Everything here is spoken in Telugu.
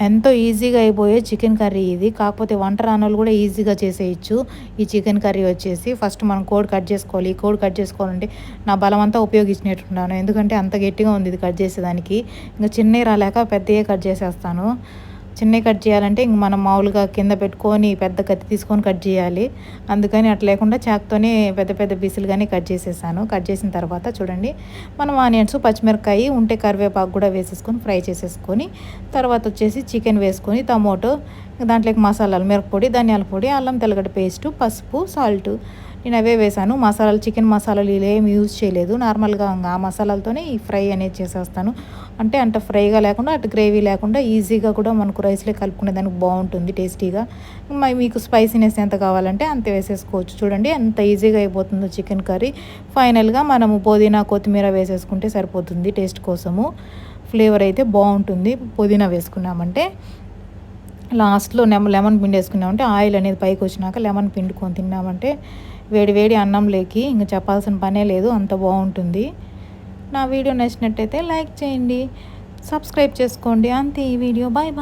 ఎంతో ఈజీగా అయిపోయే చికెన్ కర్రీ ఇది. కాకపోతే వంట రానోళ్ళు కూడా ఈజీగా చేసేయచ్చు. ఈ చికెన్ కర్రీ వచ్చేసి ఫస్ట్ మనం కోడ్ కట్ చేసుకోవాలి. ఈ కోడ్ కట్ చేసుకోవాలంటే నా బలం అంతా ఉపయోగించినట్టున్నాను. ఎందుకంటే అంత గట్టిగా ఉంది ఇది కట్ చేసేదానికి. ఇంకా చిన్నవి రాలేక పెద్దయే కట్ చేసేస్తాను. చిన్నవి కట్ చేయాలంటే ఇంక మనం మామూలుగా కింద పెట్టుకొని పెద్ద కత్తి తీసుకొని కట్ చేయాలి. అందుకని అట్లా లేకుండా చాక్తోనే పెద్ద పెద్ద పీసులుగానే కట్ చేసేసాను. కట్ చేసిన తర్వాత చూడండి మనం ఆనియన్స్ పచ్చిమిరకాయ ఉంటే కరివేపాకు కూడా వేసేసుకొని ఫ్రై చేసేసుకొని తర్వాత వచ్చేసి చికెన్ వేసుకొని టమోటో దాంట్లోకి మసాలాలు మిరపపొడి ధనియాల పొడి అల్లం తెల్లగడ్డ పేస్టు పసుపు సాల్ట్. నేను అవే వేసాను. మసాలాలు చికెన్ మసాలాలు ఏమి యూజ్ చేయలేదు. నార్మల్గా ఆ మసాలాలతోనే ఈ ఫ్రై అనేది చేసేస్తాను. అంటే అంత ఫ్రైగా లేకుండా అటు గ్రేవీ లేకుండా ఈజీగా కూడా మనకు రైస్లో కలుపుకునే దానికి బాగుంటుంది టేస్టీగా. మీకు స్పైసీనెస్ ఎంత కావాలంటే అంత వేసేసుకోవచ్చు. చూడండి ఎంత ఈజీగా అయిపోతుందో చికెన్ కర్రీ. ఫైనల్గా మనము పుదీనా కొత్తిమీర వేసేసుకుంటే సరిపోతుంది టేస్ట్ కోసము. ఫ్లేవర్ అయితే బాగుంటుంది. పుదీనా వేసుకున్నామంటే లాస్ట్లో లెమన్ పిండి వేసుకున్నామంటే ఆయిల్ అనేది పైకి వచ్చినాక లెమన్ పిండుకొని తిన్నామంటే వేడి వేడి అన్నం లేకి ఇంకా చెప్పాల్సిన పనే లేదు అంత బాగుంటుంది. నా వీడియో నచ్చినట్టయితే లైక్ చేయండి సబ్స్క్రైబ్ చేసుకోండి. అంతే ఈ వీడియో. Bye bye.